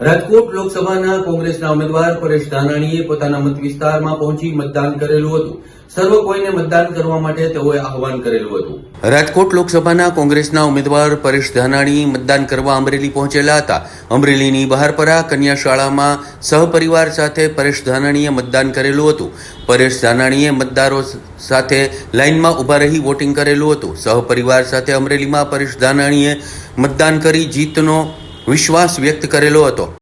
રાજકોટ લોકસભાના કોંગ્રેસના ઉમેદવાર પરેશ ધાનાણીએ પોતાના મત વિસ્તારમાં પહોંચી મતદાન કરેલું હતું. સર્વ કોઈને મતદાન કરવા માટે તેઓએ આહવાન કરેલું હતું. રાજકોટ લોકસભાના કોંગ્રેસના ઉમેદવાર પરેશ ધાનાણી મતદાન કરવા અમરેલી પહોંચેલા હતા. અમરેલીની બહારપરા કન્યા શાળામાં સહપરિવાર સાથે પરેશ ધાનાણીએ મતદાન કરેલું હતું. પરેશ ધાનાણીએ મતદારો સાથે લાઇનમાં ઊભા રહી વોટિંગ કરેલું હતું. સહપરિવાર સાથે અમરેલીમાં પરેશ ધાનાણીએ મતદાન કરી જીતનો વિશ્વાસ વ્યક્ત કરેલો હતો.